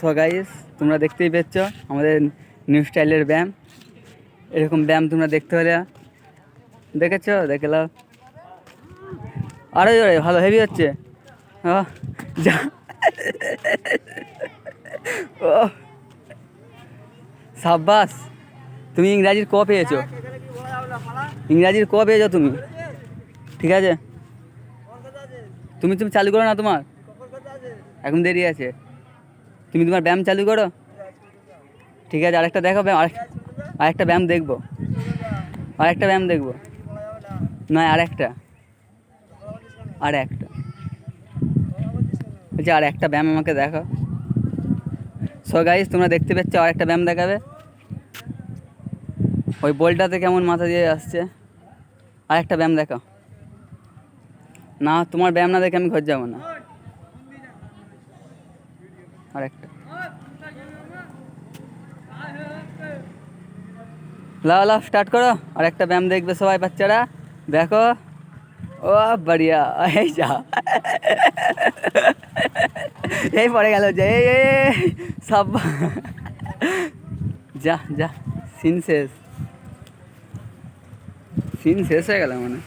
So guys তোমরা দেখতেই পেয়েছ আমাদের নিউ স্টাইলের ব্যায়াম। এরকম ব্যায়াম তোমরা দেখতে হলে দেখেছ? দেখলাম আরও জোরে ভালো হেভি হচ্ছে। যা। ও সাব্বাস, তুমি ইংরাজির ক পেয়েছ? ইংরাজির ক পেয়েছ তুমি? ঠিক আছে? তুমি তুমি চালু করো না তোমার? এখন দেরি আছে। তুমি তোমার ব্যায়াম চালু করো। ঠিক আছে, আরেকটা দেখো ব্যায়াম, আরেক- আরেকটা ব্যায়াম দেখব। আরেকটা ব্যায়াম দেখব। নয়, আরেকটা। আর একটা বলছি আর একটা ব্যায়াম আমাকে দেখো। সো গাইস তোমরা দেখতে পাচ্ছ আর একটা ব্যায়াম দেখাবে। ওই বলটাতে কেমন মাথা দিয়ে আসছে। আর একটা ব্যায়াম দেখো না, তোমার ব্যায়াম না দেখে আমি ঘর যাব না। আর একটা লাও লাও স্টার্ট করো। আর একটা ব্যায়াম দেখবে সবাই বাচ্চারা। দেখো। ও বড়িয়া, এই যা। এই পড়ে গেল যে সব। যা যা সিন শেষ। সিন শেষ হয়ে গেল মানে।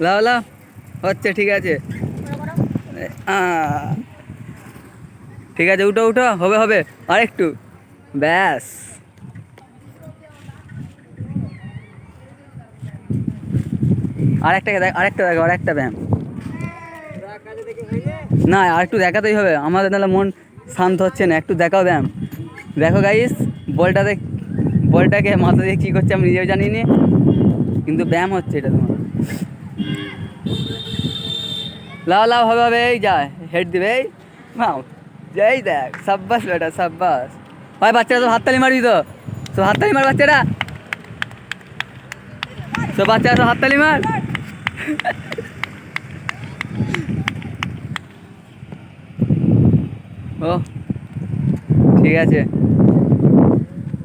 লাও লাও, হচ্ছে, ঠিক আছে। আহ। ঠিক আছে, উঠো উঠো, হবে হবে, আরেকটু। ব্যাস। আরেকটা দেখ, আরেকটা দেখো, আরেকটা ব্যায়াম। না আর একটু দেখাতেই হবে, আমাদের তাহলে মন শান্ত হচ্ছে না, একটু দেখাও ব্যায়াম। দেখো গাইস বলটাতে, বলটাকে মাথা দিয়ে কী করছে আমি নিজেও জানি নি কিন্তু ব্যায়াম হচ্ছে এটা তোমার। লাও লাও, হবে হবে, এই যা হেড দিবে, এই যেই দেখ, সাব্বাস বেটা, সাব্বাস। ভাই, বাচ্চারা তো হাততালি মারবি তো? তো হাততালি মার বাচ্চারা। তো বাচ্চারা তো হাততালি মার। ও, ঠিক আছে।